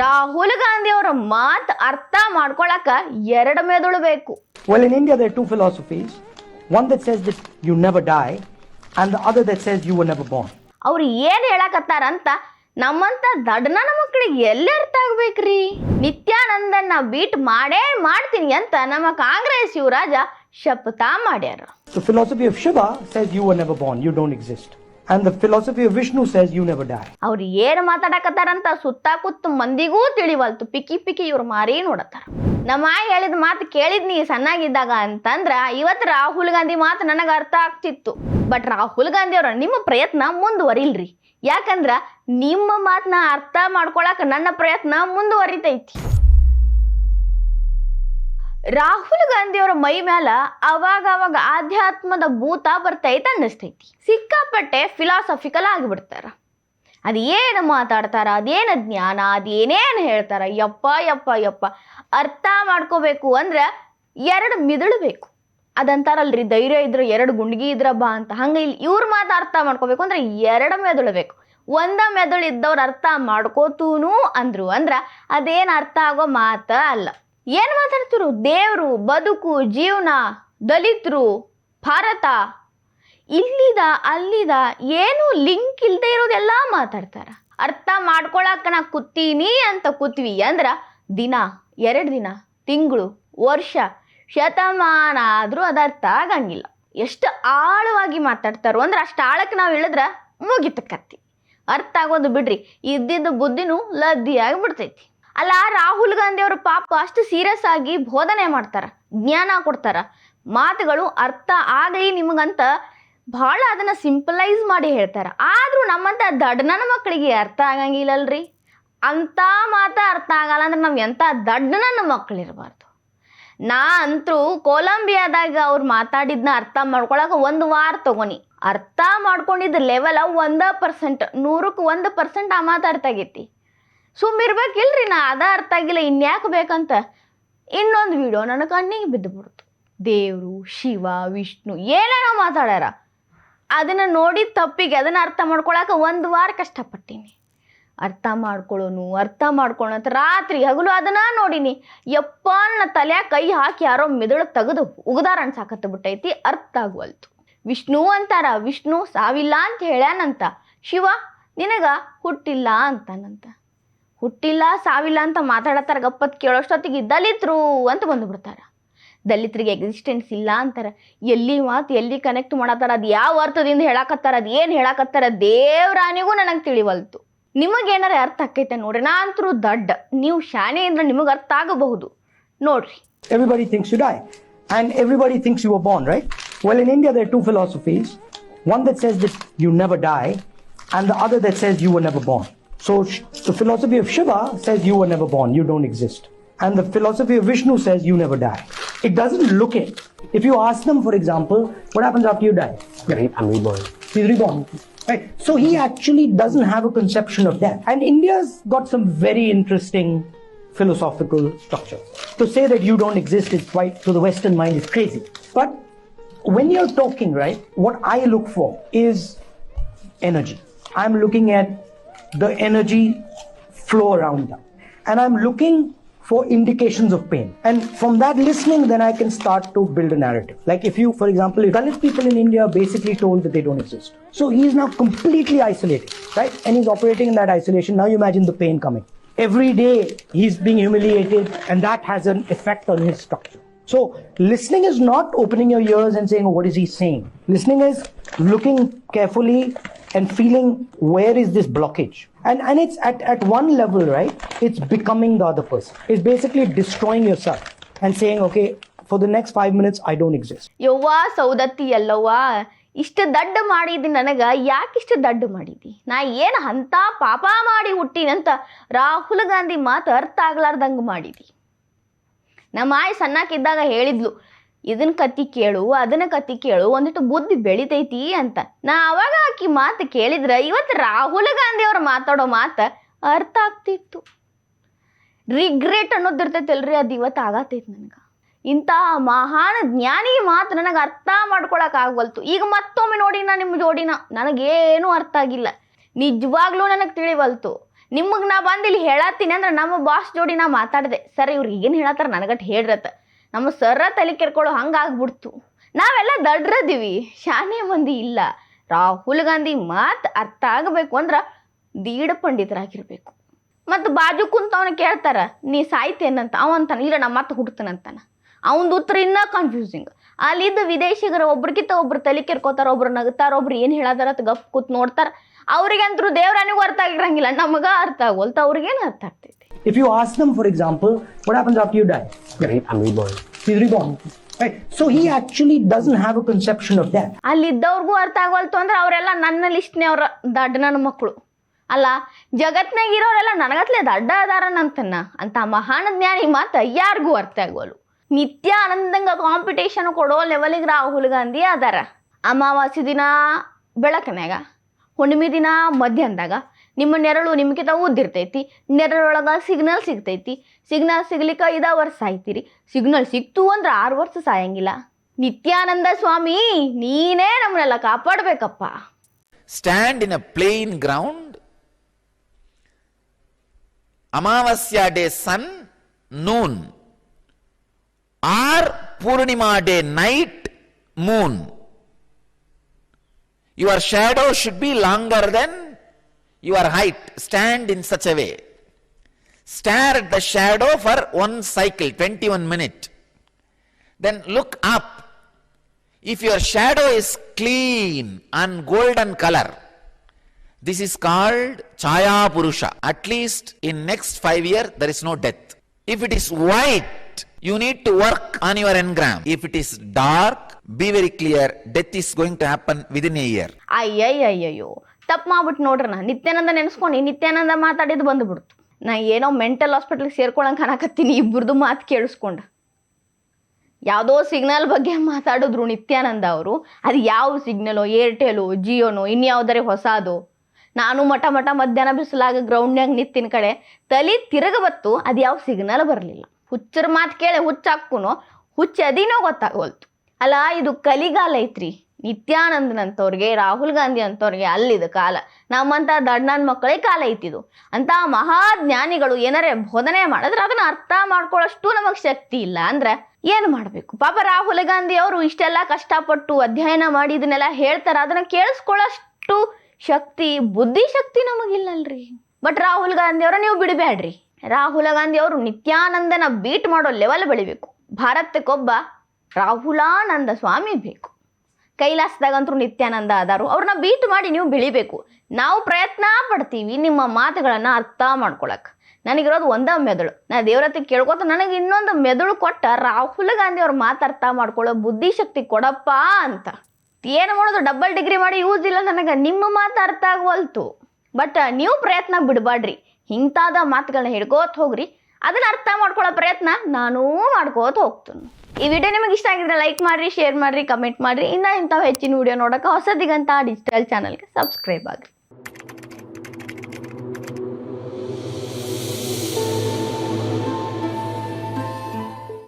ರಾಹುಲ್ ಗಾಂಧಿ ಅವರ ಮಾತು ಅರ್ಥ ಮಾಡ್ಕೊಳಕ ಎರಡು ಮೆದುಳು ಬೇಕು. Well in two philosophies one that says that you never die and the other that you will never born ಅವರು ಏನು ಹೇಳಕತ್ತಾರ ಅಂತ ನಮ್ಮಂತ ದಡ್ಡನ ಮಕ್ಕಳಿಗೆ ಎಲ್ಲಿ ಅರ್ಥ ಆಗ್ಬೇಕ್ರಿ? ನಿತ್ಯಾನಂದನ್ನ ಬೀಟ್ ಮಾಡೇ ಮಾಡ್ತೀನಿ ಅಂತ ನಮ್ಮ ಕಾಂಗ್ರೆಸ್ ಯುವರಾಜ ಶಪಥ ಮಾಡ್ಯಾರ. The philosophy of Shubha says you will never born you don't exist And the philosophy Vishnu says you never die. ಅವ್ರು ಏನ್ ಮಾತಾಡಕತ್ತಾರಂತ ಸುತ್ತ ಕುತ್ತು ಮಂದಿಗೂ ತಿಳಿವಲ್ತು. ಪಿಕಿ ಪಿಕಿ ಇವ್ರ ಮಾರಿ ನೋಡತ್ತಾರ. ನಮ್ಮ ಆಯ್ ಹೇಳಿದ ಮಾತು ಕೇಳಿದ್ನಿ ಸಣ್ಣಾಗಿದ್ದಾಗ ಅಂತಂದ್ರ ಇವತ್ತು ರಾಹುಲ್ ಗಾಂಧಿ ಮಾತು ನನಗೆ ಅರ್ಥ ಆಗ್ತಿತ್ತು. ಬಟ್ ರಾಹುಲ್ ಗಾಂಧಿ ಅವ್ರ ನಿಮ್ಮ ಪ್ರಯತ್ನ ಮುಂದುವರಿಲ್ರಿ. ಯಾಕಂದ್ರ ನಿಮ್ಮ ಮಾತನ್ನ ಅರ್ಥ ಮಾಡ್ಕೊಳಕ್ ನನ್ನ ಪ್ರಯತ್ನ ಮುಂದುವರಿತೈತಿ. ರಾಹುಲ್ ಗಾಂಧಿ ಅವರ ಮೈ ಮ್ಯಾಲ ಅವಾಗ ಅವಾಗ ಆಧ್ಯಾತ್ಮದ ಭೂತ ಬರ್ತೈತೆ ಅನ್ನಿಸ್ತೈತಿ. ಸಿಕ್ಕಾಪಟ್ಟೆ ಫಿಲಾಸಫಿಕಲ್ ಆಗಿಬಿಡ್ತಾರ. ಅದೇನು ಮಾತಾಡ್ತಾರ, ಅದೇನು ಜ್ಞಾನ, ಅದೇನೇನು ಹೇಳ್ತಾರ, ಯಪ್ಪ ಯಪ್ಪ ಯಪ್ಪ. ಅರ್ಥ ಮಾಡ್ಕೋಬೇಕು ಅಂದ್ರೆ ಎರಡು ಮಿದುಳು ಬೇಕು. ಅದಂತಾರಲ್ರಿ, ಧೈರ್ಯ ಇದ್ರೆ ಎರಡು, ಗುಂಡ್ಗಿ ಇದ್ರ ಬಾ ಅಂತ. ಹಂಗೆ ಇಲ್ಲಿ ಇವ್ರ ಮಾತು ಅರ್ಥ ಮಾಡ್ಕೋಬೇಕು ಅಂದ್ರೆ ಎರಡು ಮೆದುಳು ಬೇಕು. ಒಂದ ಮೆದುಳು ಇದ್ದವ್ರು ಅರ್ಥ ಮಾಡ್ಕೋತೂನು ಅಂದ್ರು. ಅಂದ್ರ ಅದೇನು ಅರ್ಥ ಆಗೋ ಮಾತ ಅಲ್ಲ. ಏನ್ ಮಾತಾಡ್ತಿರು? ದೇವರು, ಬದುಕು, ಜೀವನ, ದಲಿತರು, ಭಾರತ. ಇಲ್ಲಿದ ಅಲ್ಲಿದ ಏನು ಲಿಂಕ್ ಇಲ್ಲದೆ ಇರೋದೆಲ್ಲ ಮಾತಾಡ್ತಾರ. ಅರ್ಥ ಮಾಡ್ಕೊಳಕ್ಕೆ ನಾ ಕೂತೀನಿ ಅಂತ ಕೂತ್ವಿ ಅಂದ್ರೆ ದಿನ, ಎರಡು ದಿನ, ತಿಂಗಳು, ವರ್ಷ ಶತಮಾನ ಆದರೂ ಅದು ಅರ್ಥ ಆಗಂಗಿಲ್ಲ. ಎಷ್ಟು ಆಳವಾಗಿ ಮಾತಾಡ್ತಾರೋ ಅಂದ್ರೆ ಅಷ್ಟು ಆಳಕ್ಕೆ ನಾವು ಹೇಳಿದ್ರೆ ಮುಗಿತ ಕತ್ತಿ ಅರ್ಥ ಆಗೋದು ಬಿಡ್ರಿ, ಇದ್ದಿದ್ದು ಬುದ್ಧಿನೂ ಲದ್ದಿಯಾಗಿ ಬಿಡ್ತೈತಿ. ಅಲ್ಲ, ರಾಹುಲ್ ಗಾಂಧಿ ಅವರು ಪಾಪ ಅಷ್ಟು ಸೀರಿಯಸ್ ಆಗಿ ಬೋಧನೆ ಮಾಡ್ತಾರ, ಜ್ಞಾನ ಕೊಡ್ತಾರ. ಮಾತುಗಳು ಅರ್ಥ ಆಗಲಿ ನಿಮಗಂತ ಭಾಳ ಅದನ್ನ ಸಿಂಪಲೈಸ್ ಮಾಡಿ ಹೇಳ್ತಾರ. ಆದ್ರೂ ನಮ್ಮಂತ ದಡ್ಡನ ಮಕ್ಕಳಿಗೆ ಅರ್ಥ ಆಗಂಗಿಲ್ಲಲ್ರಿ. ಅಂಥ ಮಾತ ಅರ್ಥ ಆಗಲ್ಲ ಅಂದ್ರೆ ನಾವು ಎಂಥ ದಡ್ಡನ ಮಕ್ಕಳಿರಬಾರ್ದು. ನಾ ಅಂತೂ ಕೊಲಂಬಿಯಾದಾಗ ಅವ್ರು ಮಾತಾಡಿದ್ನ ಅರ್ಥ ಮಾಡ್ಕೊಳಕ್ಕೆ ಒಂದು ವಾರ ತಗೊನಿ. ಅರ್ಥ ಮಾಡ್ಕೊಂಡಿದ್ದ ಲೆವೆಲ್ ಒಂದ ಪರ್ಸೆಂಟ್ ನೂರಕ್ಕೆ ಒಂದು ಪರ್ಸೆಂಟ್ ಆ ಮಾತಾಡ್ತಾಗೈತಿ ಸುಮ್ಮಿರ್ಬೇಕಿಲ್ರಿ, ನಾ ಅದ ಅರ್ಥ ಆಗಿಲ್ಲ, ಇನ್ಯಾಕೆ ಬೇಕಂತ. ಇನ್ನೊಂದು ವಿಡಿಯೋ ನನ್ನ ಕಣ್ಣಿಗೆ ಬಿದ್ದು ಬಿಡ್ತು. ದೇವರು, ಶಿವ, ವಿಷ್ಣು, ಏನೇನೋ ಮಾತಾಡ್ಯಾರ. ಅದನ್ನು ನೋಡಿ ತಪ್ಪಿಗೆ ಅದನ್ನು ಅರ್ಥ ಮಾಡ್ಕೊಳಕ್ಕೆ ಒಂದು ವಾರ ಕಷ್ಟಪಟ್ಟೀನಿ. ಅರ್ಥ ಮಾಡ್ಕೊಳ್ಳೋನು ಅರ್ಥ ಮಾಡ್ಕೊಳ್ಳೋ ಅಂತ ರಾತ್ರಿ ಹಗಲು ಅದನ್ನ ನೋಡಿನಿ. ಯಪ್ಪ, ನನ್ನ ತಲೆಯ ಕೈ ಹಾಕಿ ಯಾರೋ ಮೆದುಳು ತೆಗೆದು ಉಗದಾರ ಅನ್ಸಾಕತ್ತ ಬಿಟ್ಟೈತಿ, ಅರ್ಥ ಆಗುವಲ್ತು. ವಿಷ್ಣು ಅಂತಾರ, ವಿಷ್ಣು ಸಾವಿಲ್ಲ ಅಂತ ಹೇಳ್ಯಾನಂತ. ಶಿವ, ನಿನಗ ಹುಟ್ಟಿಲ್ಲ ಅಂತಾನಂತ. ಹುಟ್ಟಿಲ್ಲ ಸಾವಿಲ್ಲ ಅಂತ ಮಾತಾಡತ್ತಾರ ಗಪ್ಪತ್ ಕೇಳೋಷ್ಟೊತ್ತಿಗೆ ದಲಿತರು ಅಂತ ಬಂದುಬಿಡ್ತಾರ ದಲಿತರಿಗೆ ಎಕ್ಸಿಸ್ಟೆನ್ಸ್ ಇಲ್ಲ ಅಂತಾರೆ. ಎಲ್ಲಿ ಮಾತು ಎಲ್ಲಿ ಕನೆಕ್ಟ್ ಮಾಡತ್ತಾರ ಅದು ಯಾವ ಅರ್ಥದಿಂದ ಹೇಳಕತ್ತಾರ ಅದು ಏನು ಹೇಳಕತ್ತಾರ ದೇವ್ರಾನಿಗೂ ನನಗೆ ತಿಳಿವಲ್ತು. ನಿಮಗೇನಾರ ಅರ್ಥ ಆಕೈತೆ ನೋಡ್ರಿ ನಾ ಅಂತರೂ ದಡ್ಡ. ನೀವು ಶಾನೆ ಅಂದ್ರೆ ನಿಮಗೆ ಅರ್ಥ ಆಗಬಹುದು. ನೋಡ್ರಿ. Everybody thinks you die and everybody thinks you were born right well in India there are two philosophies. One that says that you never die, the the other that you you never born. So, the philosophy of Shiva says you were never born, you don't exist. And the philosophy of Vishnu says you never die. It doesn't look it. If you ask them, for example, what happens after you die? Right? I'm reborn. He's reborn. Right. So he actually doesn't have a conception of death. And India's got some very interesting philosophical structure. To say that you don't exist is quite, to the Western mind, is crazy. But when you're talking, right, what I look for is energy. I'm looking at the energy flow around them. And I'm looking for indications of pain. And from that listening, then I can start to build a narrative. Like if you, for example, if Dalit people in India are basically told that they don't exist. So he's now completely isolated, right? And he's operating in that isolation. Now you imagine the pain coming. Every day he's being humiliated, and that has an effect on his structure. So listening is not opening your ears and saying, oh, what is he saying? Listening is looking carefully and feeling where is this blockage. And and it's at, at one level, right? It's becoming the other person. It's basically destroying yourself and saying, okay, for the next five minutes, I don't exist. ಯವ್ವ ಸೌದತ್ತಿ ಎಲ್ಲವ್ವ ಇಷ್ಟು ದಡ್ಡ ಮಾಡಿದಿ ನನಗ ಯಾಕಿಷ್ಟು ದಡ್ಡ ಮಾಡಿದಿ ನಾ ಏನು ಅಂತ ಪಾಪ ಮಾಡಿ ಹುಟ್ಟಿನಂತ ರಾಹುಲ್ ಗಾಂಧಿ ಮಾತು ಅರ್ಥ ಆಗ್ಲಾರ್ದಂಗೆ ಮಾಡಿದಿ ನಮ್ಮ ಆಯಿ ಸಣ್ಣಕ್ಕಿದ್ದಾಗ ಹೇಳಿದ್ಲು ಇದನ್ನ ಕತ್ತಿ ಕೇಳು, ಅದನ್ನ ಕತ್ತಿ ಕೇಳು, ಒಂದಿಟ್ಟು ಬುದ್ಧಿ ಬೆಳಿತೈತಿ ಅಂತ. ನಾ ಅವಾಗ ಆಕಿ ಮಾತು ಕೇಳಿದ್ರೆ ಇವತ್ತು ರಾಹುಲ್ ಗಾಂಧಿ ಅವ್ರು ಮಾತಾಡೋ ಮಾತು ಅರ್ಥ ಆಗ್ತಿತ್ತು. ರಿಗ್ರೆಟ್ ಅನ್ನೋದಿರ್ತೈತಲ್ರಿ ಅದು ಇವತ್ತು ಆಗತೈತಿ ನನಗೆ. ಇಂಥ ಮಹಾನ್ ಜ್ಞಾನಿ ಮಾತು ನನಗೆ ಅರ್ಥ ಆಗ್ವಲ್ತು. ಈಗ ಮತ್ತೊಮ್ಮೆ ನೋಡಿ ನಾ ನಿಮ್ಮ ಜೋಡಿನ, ನನಗೇನು ಅರ್ಥ ಆಗಿಲ್ಲ. ನಿಜವಾಗ್ಲೂ ನನಗೆ ತಿಳಿವಲ್ತು. ನಿಮಗೆ ನಾ ಬಂದು ಇಲ್ಲಿ ಹೇಳತ್ತೀನಿ ಅಂದ್ರೆ ನಮ್ಮ ಬಾಸ್ ಜೋಡಿ ನಾ ಮಾತಾಡಿದೆ. ಸರ್, ಇವ್ರು ಏನು ಹೇಳತ್ತಾರ ನನಗಟ್ ಹೇಳ್ರತ್ತ ನಮ್ಮ ಸರ್ರ ತಲೆ ಕೆರ್ಕೊಳ್ಳೋ ಹಂಗಾಗ್ಬಿಡ್ತು ನಾವೆಲ್ಲ ದಡ್ರದೀವಿ. ಶಾನೆ ಮಂದಿ ಇಲ್ಲ. ರಾಹುಲ್ ಗಾಂಧಿ ಮಾತು ಅರ್ಥ ಆಗಬೇಕು ಅಂದ್ರೆ ದೀಡ ಪಂಡಿತರಾಗಿರ್ಬೇಕು. ಮತ್ತು ಬಾಜು ಕುಂತವನ ಕೇಳ್ತಾರ, ನೀ ಸಾಯ್ತೇನಂತ ಅವ ಅಂತಾನ, ಇಲ್ಲ, ನಾ ಮತ್ತೆ ಹುಡ್ತಾನಂತಾನ ಅವನದು ಉತ್ತರ ಇನ್ನೂ ಕನ್ಫ್ಯೂಸಿಂಗ್ ಅಲ್ಲಿದ್ದ ವಿದೇಶಿಗರ ಒಬ್ರಿಗಿಂತ ಒಬ್ರು ತಲೆ ಕೆರ್ಕೋತಾರ, ಒಬ್ರು ನಗ್ತಾರ, ಒಬ್ರು ಏನು ಹೇಳದಾರ ಗಪ್ ಕೂತ್ ನೋಡ್ತಾರ. ಅವ್ರಿಗಂತರೂ ದೇವ್ರನಿಗೂ ಅರ್ಥ ಆಗಿರಂಗಿಲ್ಲ ನಮಗ ಅರ್ಥ ಆಗೋಲ್ತ ಅವ್ರಿಗೇನು ಅರ್ಥ ಆಗ್ತೈತಿ If you ask them, for example, what happens after you die? Right, I'm reborn. He's reborn. Right. So he actually doesn't have a conception of death. ಅಲ್ಲಿದ್ದವ್ರಿಗೂ ಅರ್ಥ ಆಗೋಲ್ತು ಅಂದ್ರೆ ಅವರೆಲ್ಲ ನನ್ನ ಲಿಸ್ಟ್ನೇ ಅವ್ರ ದಡ್ಡ ನನ್ನ ಮಕ್ಕಳು ಅಲ್ಲ ಜಗತ್ನಾಗ ಇರೋರೆಲ್ಲ ನನಗತ್ಲೆ ದಡ್ಡ ಅದಾರನಂತನ್ನ ಅಂತ ಮಹಾನ್ ಜ್ಞಾನಿ ಮಾತು ಯಾರಿಗೂ ಅರ್ಥ ಆಗೋಲು ನಿತ್ಯ ಆನಂದಂಗ ಕಾಂಪಿಟೇಷನ್ ಕೊಡೋ ಲೆವೆಲಿಗೆ ರಾಹುಲ್ ಗಾಂಧಿ ಅದಾರ ಅಮಾವಾಸ್ಯೆ ದಿನ ಬೆಳಕನ್ಯಾಗ ಹುಣ್ಣಿಮೆ ದಿನ ಮಧ್ಯಾಹ್ನದಾಗ ನಿಮ್ಮ ನೆರಳು ನಿಮ್ಗಿಂತ ಉದ್ದಿರ್ತೈತಿ. ನೆರಳೊಳಗೆ ಸಿಗ್ನಲ್ ಸಿಗ್ತೈತಿ. ಸಿಗ್ನಲ್ ಸಿಗ್ಲಿಕ್ಕೆ ಐದು ವರ್ಷ ಸಾಯ್ತೀರಿ ಸಿಗ್ನಲ್ ಸಿಕ್ತು ಅಂದ್ರೆ ಆರು ವರ್ಷ ಸಾಯಂಗಿಲ್ಲ. ನಿತ್ಯಾನಂದ ಸ್ವಾಮಿ, ನೀನೇ ನಮ್ಮನ್ನೆಲ್ಲ ಕಾಪಾಡಬೇಕಪ್ಪ. Stand in a plain ground Amavasya day sun noon or Purnima day night, moon. Your shadow should be longer than your height. Stand in such a way. Stare at the shadow for one cycle, 21 minute. Then look up. If your shadow is clean and golden color, this is called Chaya Purusha. At least in next five years, there is no death. If it is white, you need to work on your engram. If it is dark, be very clear death is going to happen within a year ಅಯ್ಯಯ್ಯಯ್ಯೋ ತಪ್ಪು ಮಾಡ್ಬಿಟ್ಟು ನೋಡ್ರಿ ನಾ ನಿತ್ಯಾನಂದ ನೆನೆಸ್ಕೊಂಡು, ನಿತ್ಯಾನಂದ ಮಾತಾಡಿದ್ದು ಬಂದ್ಬಿಡ್ತು. ನಾ ಏನೋ mental ಹಾಸ್ಪಿಟ್ಲಿಗೆ ಸೇರ್ಕೊಳಂಗೆ ಕಾಣಕತ್ತೀನಿ ಇಬ್ಬರದು ಮಾತು ಕೇಳಿಸ್ಕೊಂಡು. ಯಾವುದೋ ಸಿಗ್ನಲ್ ಬಗ್ಗೆ ಮಾತಾಡಿದ್ರು ನಿತ್ಯಾನಂದ ಅವರು, ಅದು ಯಾವ ಸಿಗ್ನಲೋ ಏರ್ಟೆಲು ಜಿಯೋನೋ ಇನ್ಯಾವುದರೇ ಹೊಸದು. ನಾನು ಮಠ ಮಠ ಮಧ್ಯಾಹ್ನ ಬಿಸಿಲಾಗ ಗ್ರೌಂಡ್ನಾಗ ನಿತ್ತಿನ ಕಡೆ, ತಲೆ ತಿರುಗ ಬತ್ತು ಅದು ಯಾವ ಸಿಗ್ನಲ್ ಬರಲಿಲ್ಲ. ಹುಚ್ಚರ ಮಾತು ಕೇಳಿ ಹುಚ್ಚಾಕ್ಕುನೋ ಹುಚ್ಚ ಅದಿನೋ ಗೊತ್ತಾಗೋಲ್ತು. ಅಲ್ಲ, ಇದು ಕಲಿಗಾಲ ಐತ್ರಿ. ನಿತ್ಯಾನಂದನಂತವ್ರಿಗೆ, ರಾಹುಲ್ ಗಾಂಧಿ ಅಂತವ್ರಿಗೆ ಅಲ್ಲಿದ ಕಾಲ. ನಮ್ಮಂಥ ದಡ್ಡನ ಮಕ್ಕಳೇ ಕಾಲ ಐತಿದು. ಅಂತ ಮಹಾಜ್ಞಾನಿಗಳು ಏನಾರೇ ಬೋಧನೆ ಮಾಡಿದ್ರೆ ಅದನ್ನ ಅರ್ಥ ಮಾಡ್ಕೊಳ್ಳೋಷ್ಟು ನಮಗೆ ಶಕ್ತಿ ಇಲ್ಲ ಅಂದ್ರೆ ಏನು ಮಾಡಬೇಕು? ಪಾಪ ರಾಹುಲ್ ಗಾಂಧಿ ಅವರು ಇಷ್ಟೆಲ್ಲ ಕಷ್ಟಪಟ್ಟು ಅಧ್ಯಯನ ಮಾಡಿ ಇದನ್ನೆಲ್ಲ ಹೇಳ್ತಾರ. ಅದನ್ನ ಕೇಳಿಸ್ಕೊಳ್ಳೋಷ್ಟು ಶಕ್ತಿ, ಬುದ್ಧಿ ಶಕ್ತಿ ನಮಗಿಲ್ಲಲ್ರಿ ಬಟ್ ರಾಹುಲ್ ಗಾಂಧಿ ಅವರ ನೀವು ಬಿಡಬೇಡ್ರಿ ರಾಹುಲ್ ಗಾಂಧಿ ಅವರು ನಿತ್ಯಾನಂದನ ಬೀಟ್ ಮಾಡೋ ಲೆವೆಲ್ ಬೆಳಿಬೇಕು. ಭಾರತಕ್ಕೊಬ್ಬ ರಾಹುಲಾನಂದ ಸ್ವಾಮಿ ಬೇಕು. ಕೈಲಾಸದಾಗಂತೂ ನಿತ್ಯಾನಂದ ಅದಾರು ಅವ್ರನ್ನ ಬೀಟ್ ಮಾಡಿ ನೀವು ಬೆಳಿಬೇಕು. ನಾವು ಪ್ರಯತ್ನ ಪಡ್ತೀವಿ ನಿಮ್ಮ ಮಾತುಗಳನ್ನು ಅರ್ಥ ಮಾಡ್ಕೊಳಕ್ಕೆ ನನಗಿರೋದು ಒಂದ ಮೆದುಳು. ನಾ ದೇವ್ರತ್ತಿ ಕೇಳ್ಕೊತ ನನಗೆ ಇನ್ನೊಂದು ಮೆದುಳು ಕೊಟ್ಟ ರಾಹುಲ್ ಗಾಂಧಿ ಅವ್ರ ಮಾತು ಅರ್ಥ ಮಾಡ್ಕೊಳ್ಳೋ ಬುದ್ಧಿಶಕ್ತಿ ಕೊಡಪ್ಪ ಅಂತ. ಏನು ಮಾಡೋದು ಡಬಲ್ ಡಿಗ್ರಿ ಮಾಡಿ ಯೂಸ್ ಇಲ್ಲ ನನಗೆ, ನಿಮ್ಮ ಮಾತು ಅರ್ಥ ಆಗವಲ್ತು. ಬಟ್ ನೀವು ಪ್ರಯತ್ನ ಬಿಡಬಾಡ್ರಿ. ಇಂಥಾದ ಮಾತುಗಳನ್ನ ಹಿಡ್ಕೋತ ಹೋಗ್ರಿ. ಅದನ್ನ ಅರ್ಥ ಮಾಡ್ಕೊಳ್ಳೋ ಪ್ರಯತ್ನ ನಾನೂ ಮಾಡ್ಕೋತ ಹೋಗ್ತೀನಿ. ಈ ವಿಡಿಯೋ ನಿಮಗೆ ಇಷ್ಟ ಆಗಿದ್ರೆ ಲೈಕ್ ಮಾಡಿರಿ ಶೇರ್ ಮಾಡಿರಿ ಕಮೆಂಟ್ ಮಾಡಿರಿ. ಇನ್ನೂ ಇಂಥವು ಹೆಚ್ಚಿನ ವಿಡಿಯೋ ನೋಡೋಕೆ ಹೊಸದಿಗಂತ ಡಿಜಿಟಲ್ ಚಾನಲ್ಗೆ ಸಬ್ಸ್ಕ್ರೈಬ್ ಆಗಿರಿ.